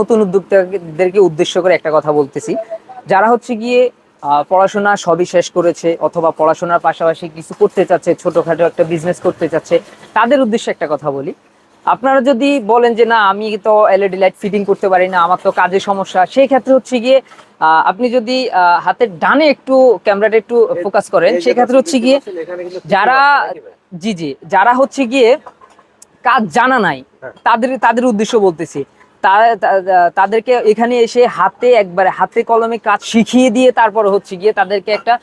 নতুন উদ্যোক্তাদেরকে উদ্দেশ্য করে একটা কথা বলতেছি। যারা হচ্ছে গিয়ে পড়াশোনা সবই শেষ করেছে অথবা পড়াশোনার পাশাপাশি কিছু করতে চাচ্ছে ছোটখাটো একটা বিজনেস করতে চাচ্ছে তাদের উদ্দেশ্যে একটা কথা বলি। আপনারা যদি বলেন যে না আমি তো এলইডি লাইট ফিটিং করতে পারি না আমার তো কাজের সমস্যা। সেই ক্ষেত্রে হচ্ছে গিয়ে আহ, আপনি যদি আহ, হাতের ডানে একটু ক্যামেরাটা একটু ফোকাস করেন সেই ক্ষেত্রে হচ্ছে গিয়ে যারা জি জি যারা হচ্ছে গিয়ে কাজ জানা নাই তাদের তাদের উদ্দেশ্য বলতেছি। তাদেরকে এখানে এসে হাতে একবারে হাতে কলমে কাজ শিখিয়ে দিয়ে তারপর হচ্ছে গিয়ে তাদেরকে একটা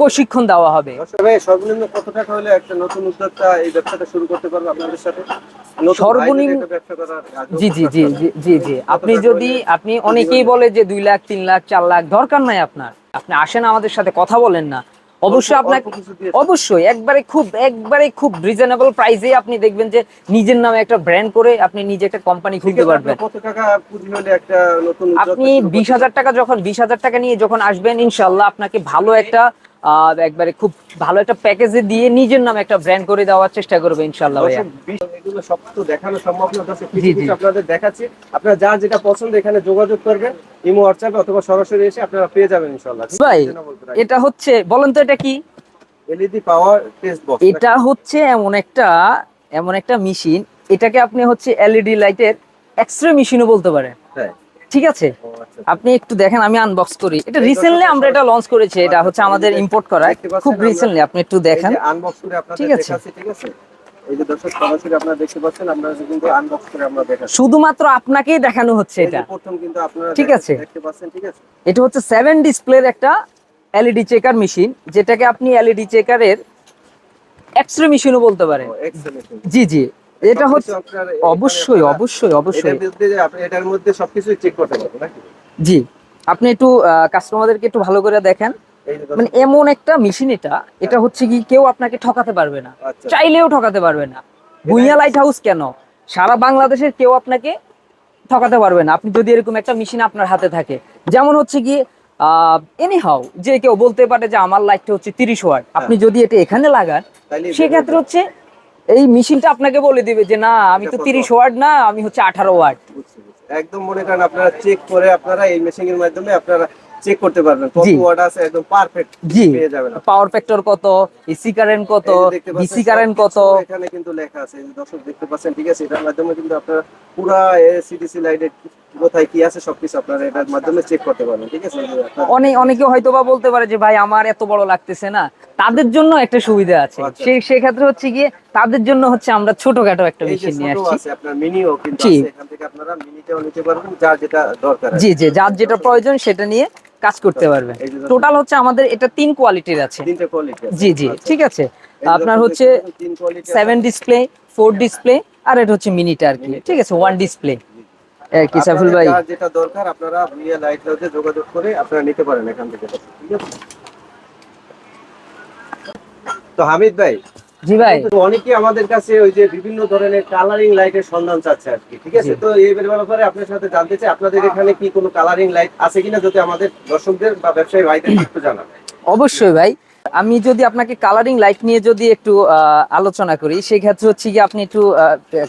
প্রশিক্ষণ দেওয়া হবে। সর্বনিম্ন কত টাকা হলে একটা নতুন উদ্যোক্তা এই ব্যবসাটা শুরু করতে পারবে আপনাদের সাথে? সর্বনিম্ন- জি জি জি জি জি আপনি যদি আপনি অনেকেই বলে যে দুই লাখ তিন লাখ চার লাখ দরকার নাই আপনার। আপনি আসেন আমাদের সাথে কথা বলেন না। অবশ্যই আপনার অবশ্যই একবারে খুব একবারে খুব রিজনেবল প্রাইসে আপনি দেখবেন যে নিজের নামে একটা ব্র্যান্ড করে আপনি নিজে একটা কোম্পানি খুলতে পারবেন। কত টাকা পুঁজি হলে একটা নতুন আপনি বিশ হাজার টাকা যখন বিশ হাজার টাকা নিয়ে যখন আসবেন ইনশাল্লাহ আপনাকে ভালো একটা একবারে খুব ভালো একটা প্যাকেজে দিয়ে নিজের নামে একটা ব্র্যান্ড করে দেওয়ার চেষ্টা করবে ইনশাল্লাহ ভাইয়া। এগুলো সব তো দেখানো সম্ভব না দর্শক, কিছু আপনাদের দেখাচ্ছি। আপনারা যার যেটা পছন্দ এখানে যোগাযোগ করবেন ইমো হোয়াটসঅ্যাপে অথবা সরাসরি এসে আপনারা পেয়ে যাবেন ইনশাআল্লাহ। ভাই এটা হচ্ছে বলেন তো এটা কি? এলইডি পাওয়ার টেস্ট বক্স এটা হচ্ছে এমন একটা এমন একটা মেশিন এটাকে আপনি হচ্ছে এলইডি লাইটের এক্সরে মেশিনও বলতে পারেন। ঠিক আছে? আচ্ছা, আপনি একটু দেখেন আমি আনবক্স করি। এটা রিসেন্টলি আমরা এটা লঞ্চ করেছি এটা হচ্ছে আমাদের ইম্পোর্ট করা। খুব রিসেন্টলি আপনি একটু দেখেন। আনবক্স করে আপনাদের ঠিক আছে। ঠিক আছে? এই যে দর্শক সরাসরি আপনারা দেখতে পাচ্ছেন আমরা কিন্তু আনবক্স করে আমরা দেখাচ্ছি। শুধুমাত্র আপনাকেই দেখানো হচ্ছে এটা। প্রথম কিন্তু আপনারা ঠিক আছে। দেখতে পাচ্ছেন ঠিক আছে? এটা হচ্ছে সেভেন ডিসপ্লের একটা এলইডি চেকার মেশিন যেটাকে আপনি এলইডি চেকারের এক্সরে মেশিনও বলতে পারেন। জি জি। এটা হচ্ছে অবশ্যই অবশ্যই অবশ্যই। এটার মধ্যে সবকিছু চেক করতে পারবেন নাকি? জি। আপনি একটু কাস্টমারদেরকে একটু ভালো করে দেখেন। মানে এমন একটা মেশিন এটা এটা হচ্ছে কি কেউ আপনাকে ঠকাতে পারবে না। আচ্ছা। চাইলেও ঠকাতে পারবে না। ভুইয়া লাইট হাউস কেন? সারা বাংলাদেশের কেউ আপনাকে ঠকাতে পারবে না। আপনি যদি এরকম একটা মেশিন আপনার হাতে থাকে। যেমন হচ্ছে কি এনি হাউ যে কেউ বলতে পারে যে আমার লাইটটা হচ্ছে তিরিশ ওয়াট আপনি যদি এটা এখানে লাগান সেক্ষেত্রে হচ্ছে এই মেশিনটা আপনাকে বলে দিবে যে না আমি তো তিরিশ ওয়াট না আমি হচ্ছে আঠারো ওয়াট। একদম মনে করেন আপনারা চেক করে আপনারা এই মেশিনের মাধ্যমে আপনারা চেক করতে পারবেন কত। ওয়াট আছে একদম পারফেক্ট জি পেয়ে যাবেন। পাওয়ার ফ্যাক্টর কত এসি কারেন্ট কত ডিসি কারেন্ট কত এখানে কিন্তু লেখা আছে দর্শক দেখতে পাচ্ছেন ঠিক আছে এটার মাধ্যমে কিন্তু আপনারা পুরা সিডিসি লাইটের কোথায় কি আছে সবকিছু আপনারা এটার মাধ্যমে চেক করতে পারবেন ঠিক আছে? অনেক অনেকে হয়তো বা বলতে পারে যে ভাই আমার এত বড় লাগতেছে না। তাদের জন্য একটা সুবিধা আছে। আচ্ছা। সেই সেক্ষেত্রে হচ্ছে গিয়ে তাদের জন্য হচ্ছে আমরা ছোটখাটো একটা মেশিন নিয়ে আসছি। আপনার মিনিও কিন্তু জি। আছে এখান থেকে আপনারা মিনিটাও নিতে পারবেন যার যেটা দরকার জি জি যার যেটা প্রয়োজন সেটা নিয়ে কাজ করতে পারবে এই যে দর্শক, টোটাল হচ্ছে আমাদের এটা তিন কোয়ালিটির আছে। তিনটে কোয়ালিটি জি জি ঠিক আছে। আপনার হচ্ছে সেভেন ডিসপ্লে ফোর ডিসপ্লে আর এটা হচ্ছে মিনিটা আর কি। ঠিক আছে ওয়ান ডিসপ্লে কি সাইফুল ভাই? যেটা দরকার আপনারা ভিএ লাইট হাউসে যোগাযোগ করে আপনারা নিতে পারেন এখান থেকে। ঠিক আছে? তো হামিদ ভাই জি ভাই। তো অনেকেই আমাদের কাছে ওই যে বিভিন্ন ধরনের কালারিং লাইটের সন্ধান চাচ্ছে আর কি ঠিক আছে? তো এই ব্যাপারে আপনার সাথে জানতে চাই আপনাদের এখানে কি কোনো কালারিং লাইট আছে কিনা যদি আমাদের দর্শকদের বা ব্যবসায়ী ভাইদের একটু জানান। অবশ্যই ভাই। আমি যদি আপনাকে কালারিং লাইট নিয়ে যদি একটু আলোচনা করি সেই ক্ষেত্রে হচ্ছে কি আপনি একটু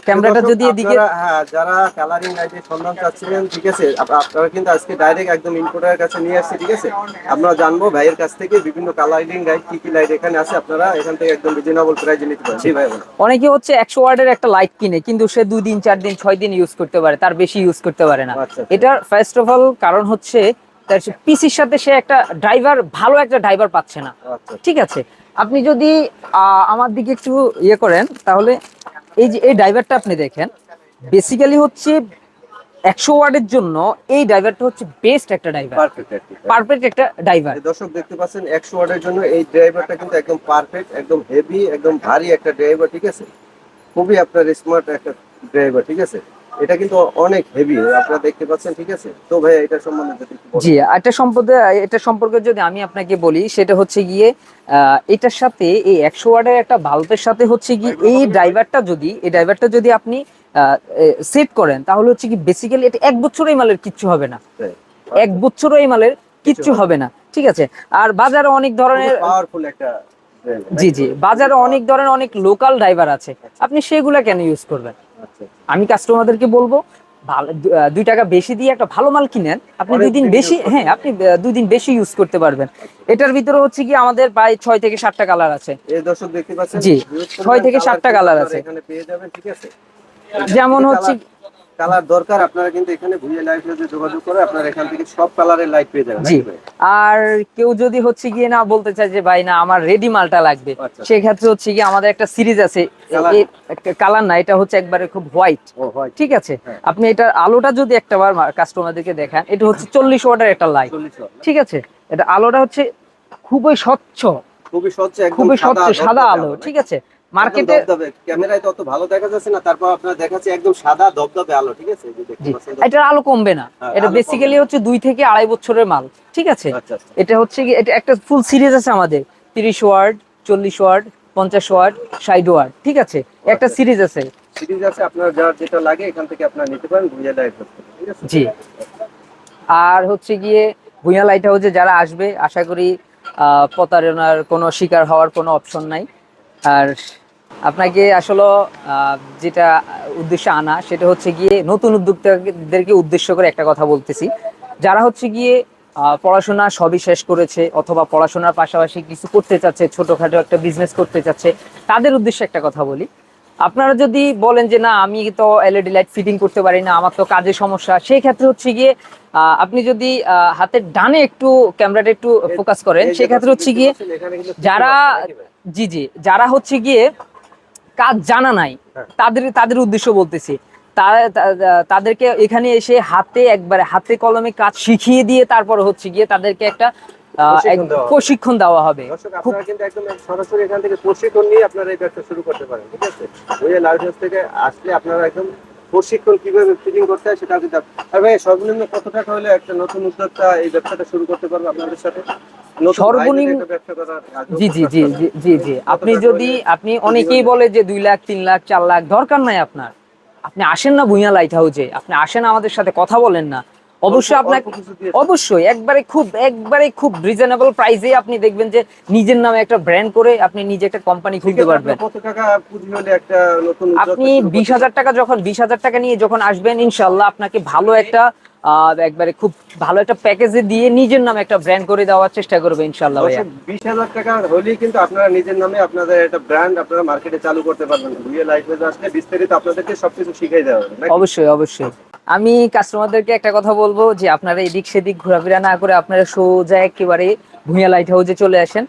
ক্যামেরাটা যদি এদিকে হ্যাঁ যারা কালারিং লাইটের সন্ধান চাচ্ছিলেন ঠিক আছে আপনারা কিন্তু আজকে ডাইরেক্ট একদম ইম্পোর্টারের কাছে নিয়ে আসছি ঠিক আছে আমরা জানব ভাইয়ের কাছ থেকে বিভিন্ন কালারিং লাইট কি কি লাইট এখানে আছে আপনারা এখান থেকে একদম রিজনেবল প্রাইসে নিতে পারেন জি ভাই। অনেকে হচ্ছে একশো ওয়ার্ডের একটা লাইট কিনে কিন্তু সে দুই দিন চার দিন ছয় দিন ইউজ করতে পারে তার বেশি ইউজ করতে পারে না আচ্ছা, আচ্ছা। এটার ফার্স্ট অফ অল কারণ হচ্ছে পিসির সাথে সে একটা ড্রাইভার ভালো একটা ড্রাইভার পাচ্ছে না। আচ্ছা। ঠিক আছে? আপনি যদি আমার দিকে একটু ইয়ে করেন তাহলে এই যে এই ড্রাইভারটা আপনি দেখেন বেসিক্যালি হচ্ছে একশো ওয়ার্ডের জন্য এই ড্রাইভারটা হচ্ছে বেস্ট একটা ড্রাইভার পারফেক্ট একটা ড্রাইভার দর্শক দেখতে পাচ্ছেন একশো ওয়ার্ডের জন্য এই ড্রাইভারটা কিন্তু একদম পারফেক্ট একদম হেভি একদম ভারী একটা ড্রাইভার ঠিক আছে? খুবই আপনার স্মার্ট একটা ড্রাইভার ঠিক আছে? এটা কিন্তু অনেক হেভি আপনারা দেখতে পাচ্ছেন ঠিক আছে? তো ভাই এটা সম্বন্ধে। জি এটা সম্পর্কে এটা সম্পর্কে যদি আমি আপনাকে বলি সেটা হচ্ছে গিয়ে আহ, এটার সাথে এই একশো ওয়ার্ডের একটা বাল্বের সাথে হচ্ছে কি এই ড্রাইভারটা যদি এই ড্রাইভারটা যদি আপনি সেট করেন তাহলে হচ্ছে কি বেসিক্যালি এটা এক বছর এই মালের কিচ্ছু হবে না। এক বছর এই মালের কিচ্ছু হবে না। ঠিক আছে? আর বাজারে অনেক ধরনের পাওয়ারফুল একটা জি জি বাজারে অনেক ধরনের অনেক লোকাল ড্রাইভার আছে। আপনি সেগুলা কেন ইউজ করবেন? আচ্ছা আমি কাস্টমারদেরকে বলব দুই টাকা বেশি দিয়ে একটা ভালো মাল কিনেন আপনি দুই দিন বেশি হ্যাঁ আপনি দুই দিন বেশি ইউজ করতে পারবেন। এটার ভিতরে হচ্ছে কি আমাদের প্রায় ছয় থেকে সাতটা কালার আছে। জি, ছয় থেকে সাতটা ঠিক আছে? যেমন হচ্ছে কালার দরকার আপনারা কিন্তু এখানে ভুইয়া লাইট যোগাযোগ করে আপনারা এখান থেকে সব কালারের লাইট পেয়ে যাবেন জি। আর কেউ যদি হচ্ছে গিয়ে না বলতে চায় যে ভাই না আমার রেডি মালটা লাগবে আচ্ছা। সেক্ষেত্রে হচ্ছে কি আমাদের একটা সিরিজ আছে। কালার না এটা হচ্ছে একবারে খুব হোয়াইট হয় ঠিক আছে? হ্যাঁ। আপনি এটার আলোটা যদি একটা বার কাস্টমারদেরকে দেখান এটা হচ্ছে চল্লিশ ওয়াটের একটা লাইট ঠিক আছে? এটা আলোটা হচ্ছে খুবই স্বচ্ছ। খুবই স্বচ্ছ খুবই স্বচ্ছ সাদা আলো। ঠিক আছে? মার্কেটে। ক্যামেরায় তো অত ভালো দেখা যাচ্ছে না তারপর আপনার দেখাচ্ছে একদম সাদা দবদবে আলো ঠিক আছে? এটার আলো কমবে না। হ্যাঁ, এটা বেসিক্যালি হচ্ছে দুই থেকে আড়াই বছরের মাল ঠিক আছে? আচ্ছা আচ্ছা। এটা হচ্ছে এটা একটা ফুল সিরিজ আছে আমাদের তিরিশ ওয়ার্ড চল্লিশ ওয়ার্ড পঞ্চাশ ওয়ার্ড ষাট ওয়ার্ড ঠিক আছে? একটা আচ্ছা। সিরিজ আছে। সিরিজ আছে আপনার যার যেটা লাগে এখান থেকে আপনারা নিতে পারেন ভুইয়া লাইট জি। আর হচ্ছে গিয়ে ভুঁইয়া লাইট হাউসে যারা আসবে আশা করি আহ, প্রতারণার কোনো শিকার হওয়ার কোনো অপশন নাই। আর আপনাকে আসলে যেটা উদ্দেশ্য আনা সেটা হচ্ছে গিয়ে নতুন উদ্যোক্তাদেরকে উদ্দেশ্য করে একটা কথা বলতেছি যারা হচ্ছে গিয়ে পড়াশোনা সবই শেষ করেছে অথবা পড়াশোনার পাশাপাশি কিছু করতে চাচ্ছে ছোটখাটো একটা বিজনেস করতে চাচ্ছে তাদের উদ্দেশ্যে একটা কথা বলি আপনারা যদি বলেন যে না আমি তো এলইডি লাইট ফিটিং করতে পারি না আমার তো কাজের সমস্যা সেই ক্ষেত্রে হচ্ছে গিয়ে আহ, আপনি যদি আহ, হাতের ডানে একটু ক্যামেরাটা একটু ফোকাস করেন সেই ক্ষেত্রে হচ্ছে গিয়ে যারা? জি জি যারা হচ্ছে গিয়ে কাজ জানা নাই হ্যাঁ। তাদের তাদের উদ্দেশ্য বলতেছি তাদেরকে এখানে এসে হাতে একবারে হাতে কলমে কাজ শিখিয়ে দিয়ে তারপর হচ্ছে গিয়ে তাদেরকে একটা প্রশিক্ষণ দেওয়া হবে। আপনারা কিন্তু একদম সরাসরি এখান থেকে প্রশিক্ষণ নিয়ে আপনারা এই ব্যবসা শুরু করতে পারেন ঠিক আছে ওই লাইভ থেকে আসলে আপনারা একদম প্রশিক্ষণ কীভাবে ফিটিং করতে হয় সেটাও কিন্তু আর ভাই সর্বনিম্ন কত টাকা হলে একটা নতুন উদ্যোক্তা এই ব্যবসাটা শুরু করতে পারবে আপনাদের সাথে? সর্বনিম্ন- জি জি জি জি জি জি। আপনি যদি আপনি অনেকেই বলে যে দুই লাখ তিন লাখ চার লাখ দরকার নাই আপনার। আপনি আসেন না ভুইয়া লাইট হাউসে। আপনি আসেন আমাদের সাথে কথা বলেন না। অবশ্যই আপনাকে অবশ্যই একবারে খুব একবারে খুব রিজনেবল প্রাইসে আপনি দেখবেন যে নিজের নামে একটা ব্র্যান্ড করে আপনি নিজে একটা কোম্পানি খুলতে পারবেন। কত টাকা পুঁজি হলে একটা নতুন আপনি বিশ হাজার টাকা যখন বিশ হাজার টাকা নিয়ে যখন আসবেন ইনশাল্লাহ আপনাকে ভালো একটা একবারে খুব ভালো একটা প্যাকেজে দিয়ে নিজের নামে একটা ব্র্যান্ড করে দেওয়ার চেষ্টা করবে ইনশাল্লাহ ভাইয়া। বিশ হাজার টাকা হলেই কিন্তু আপনারা নিজের নামে আপনাদের একটা ব্র্যান্ড আপনারা মার্কেটে চালু করতে পারবেন। ভুইয়া লাইফ আসলে বিস্তারিত আপনাদেরকে সবকিছু শিখাই দেওয়া হবে অবশ্যই অবশ্যই। আমি কাস্টমারদেরকে একটা কথা বলব যে আপনারা এদিক সেদিক ঘোরাফেরা না করে আপনারা সোজা একেবারে ভুঁইয়া লাইট হাউসে চলে আসেন।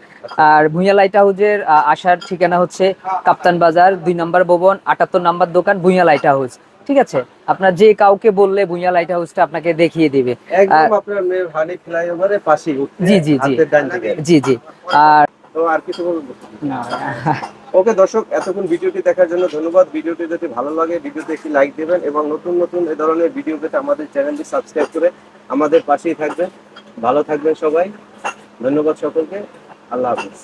আর ভুঁইয়া লাইট হাউসের আহ, আসার ঠিকানা হচ্ছে কাপ্তান বাজার দুই নম্বর ভবন আটাত্তর নম্বর দোকান ভুঁইয়া লাইট হাউস ঠিক আছে? আপনার যে কাউকে বললে ভুঁইয়া লাইট হাউসটা আপনাকে দেখিয়ে দিবে। জি, জি, জি। জি জি। আর তো আর কিছু বলব? ওকে দর্শক, এতক্ষণ ভিডিওটি দেখার জন্য ধন্যবাদ। ভিডিওটি যদি ভালো লাগে, ভিডিওতে একটি লাইক দেবেন এবং নতুন নতুন এ ধরনের ভিডিও পেতে আমাদের চ্যানেলটি সাবস্ক্রাইব করে আমাদের পাশেই থাকবেন। ভালো থাকবেন সবাই। ধন্যবাদ সকলকে। আল্লাহ হাফিজ।